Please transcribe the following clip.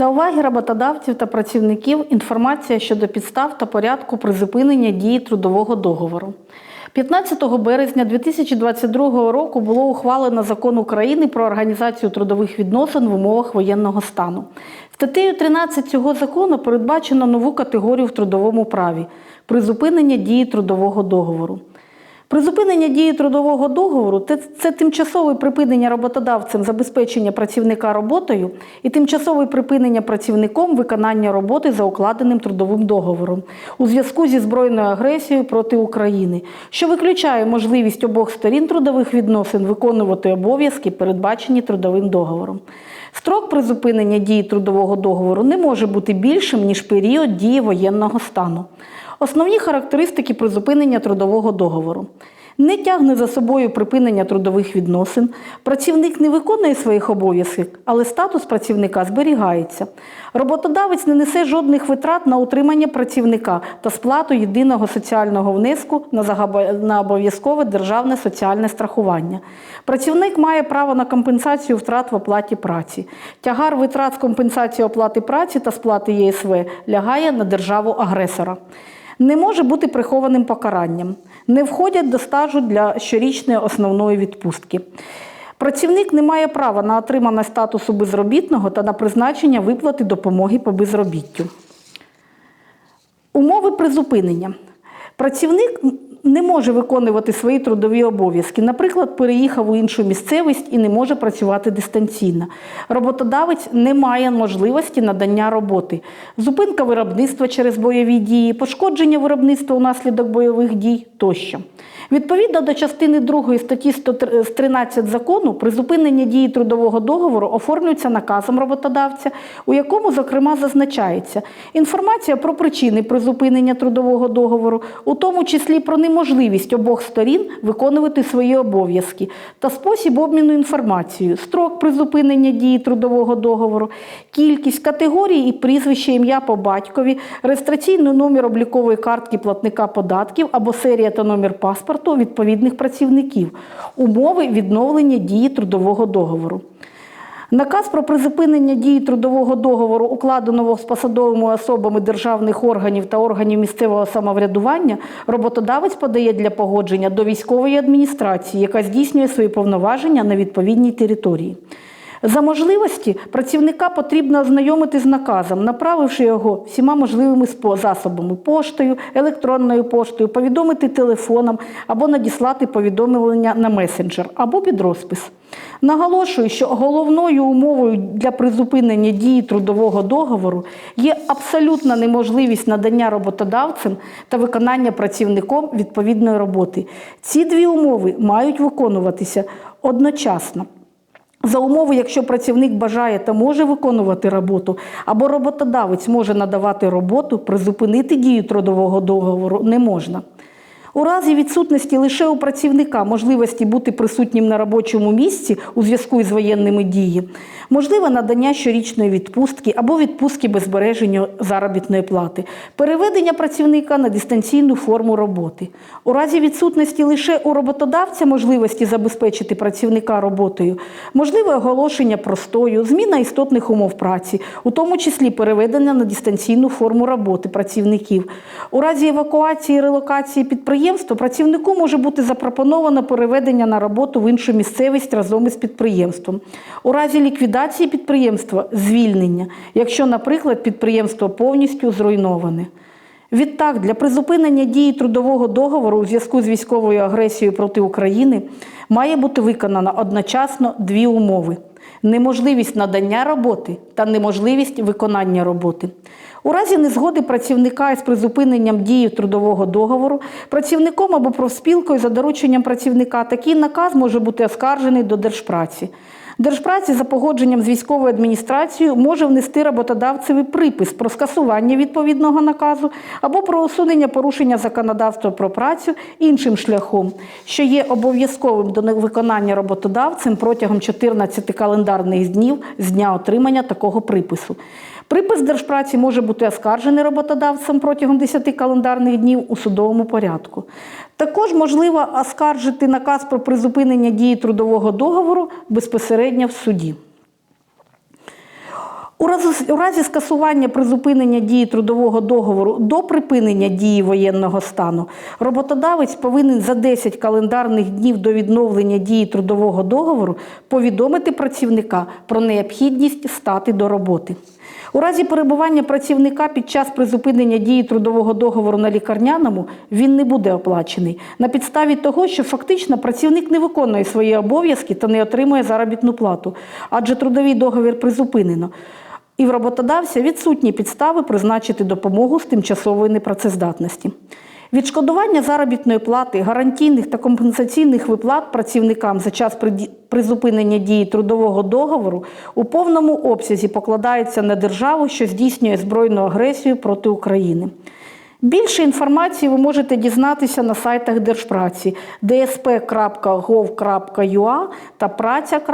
До уваги роботодавців та працівників інформація щодо підстав та порядку призупинення дії трудового договору. 15 березня 2022 року було ухвалено закон України про організацію трудових відносин в умовах воєнного стану. Статтею 13 цього закону передбачено нову категорію в трудовому праві призупинення дії трудового договору. Призупинення дії трудового договору це, це тимчасове припинення роботодавцем забезпечення працівника роботою і тимчасове припинення працівником виконання роботи за укладеним трудовим договором у зв'язку зі збройною агресією проти України, що виключає можливість обох сторін трудових відносин виконувати обов'язки, передбачені трудовим договором. Строк призупинення дії трудового договору не може бути більшим ніж період дії воєнного стану. Основні характеристики призупинення трудового договору. Не тягне за собою припинення трудових відносин, працівник не виконує своїх обов'язків, але статус працівника зберігається. Роботодавець не несе жодних витрат на утримання працівника та сплату єдиного соціального внеску на обов'язкове державне соціальне страхування. Працівник має право на компенсацію втрат в оплаті праці. Тягар витрат з компенсації оплати праці та сплати ЄСВ лягає на державу агресора не може бути прихованим покаранням, не входять до стажу для щорічної основної відпустки. Працівник не має права на отримання статусу безробітного та на призначення виплати допомоги по безробіттю. Умови призупинення. Працівник не може виконувати свої трудові обов'язки. Наприклад, переїхав у іншу місцевість і не може працювати дистанційно. Роботодавець не має можливості надання роботи. Зупинка виробництва через бойові дії, пошкодження виробництва унаслідок бойових дій тощо. Відповідно до частини 2 статті 113 закону, призупинення дії трудового договору оформлюється наказом роботодавця, у якому, зокрема, зазначається інформація про причини призупинення трудового договору, у тому числі про неможливість обох сторін виконувати свої обов'язки та спосіб обміну інформацією, строк призупинення дії трудового договору, кількість категорій і прізвище ім'я по батькові, реєстраційний номер облікової картки платника податків або серія та номер паспорту відповідних працівників, умови відновлення дії трудового договору. Наказ про призупинення дії трудового договору, укладеного з посадовими особами державних органів та органів місцевого самоврядування, роботодавець подає для погодження до військової адміністрації, яка здійснює свої повноваження на відповідній території. За можливості працівника потрібно ознайомити з наказом, направивши його всіма можливими засобами поштою, електронною поштою, повідомити телефоном або надіслати повідомлення на месенджер або під розпис. Наголошую, що головною умовою для призупинення дії трудового договору є абсолютна неможливість надання роботодавцем та виконання працівником відповідної роботи. Ці дві умови мають виконуватися одночасно. За умови, якщо працівник бажає та може виконувати роботу, або роботодавець може надавати роботу, призупинити дію трудового договору не можна. У разі відсутності лише у працівника можливості бути присутнім на робочому місці у зв'язку із воєнними діями, можливе надання щорічної відпустки або відпустки без збереження заробітної плати, переведення працівника на дистанційну форму роботи. У разі відсутності лише у роботодавця можливості забезпечити працівника роботою, можливе оголошення простою, зміна істотних умов праці, у тому числі переведення на дистанційну форму роботи працівників. У разі евакуації релокації підприємства працівнику може бути запропоновано переведення на роботу в іншу місцевість разом із підприємством. У разі ліквідації підприємства звільнення, якщо, наприклад, підприємство повністю зруйноване. Відтак, для призупинення дії трудового договору у зв'язку з військовою агресією проти України має бути виконано одночасно дві умови: неможливість надання роботи та неможливість виконання роботи. У разі незгоди працівника із призупиненням дії трудового договору, працівником або профспілкою за дорученням працівника такий наказ може бути оскаржений до Держпраці. Держпраці за погодженням з військовою адміністрацією може внести роботодавцеві припис про скасування відповідного наказу або про усунення порушення законодавства про працю іншим шляхом, що є обов'язковим до виконання роботодавцем протягом 14 календарних днів з дня отримання такого припису. Припис держпраці може бути оскаржений роботодавцем протягом 10 календарних днів у судовому порядку. Також можливо оскаржити наказ про призупинення дії трудового договору безпосередньо в суді. У разі, скасування призупинення дії трудового договору до припинення дії воєнного стану роботодавець повинен за 10 календарних днів до відновлення дії трудового договору повідомити працівника про необхідність стати до роботи. У разі перебування працівника під час призупинення дії трудового договору на лікарняному він не буде оплачений на підставі того, що фактично працівник не виконує свої обов'язки та не отримує заробітну плату, адже трудовий договір призупинено. І в роботодавця відсутні підстави призначити допомогу з тимчасової непрацездатності. Відшкодування заробітної плати, гарантійних та компенсаційних виплат працівникам за час призупинення дії трудового договору у повному обсязі покладається на державу, що здійснює збройну агресію проти України. Більше інформації ви можете дізнатися на сайтах Держпраці dsp.gov.ua та праця.in.ua.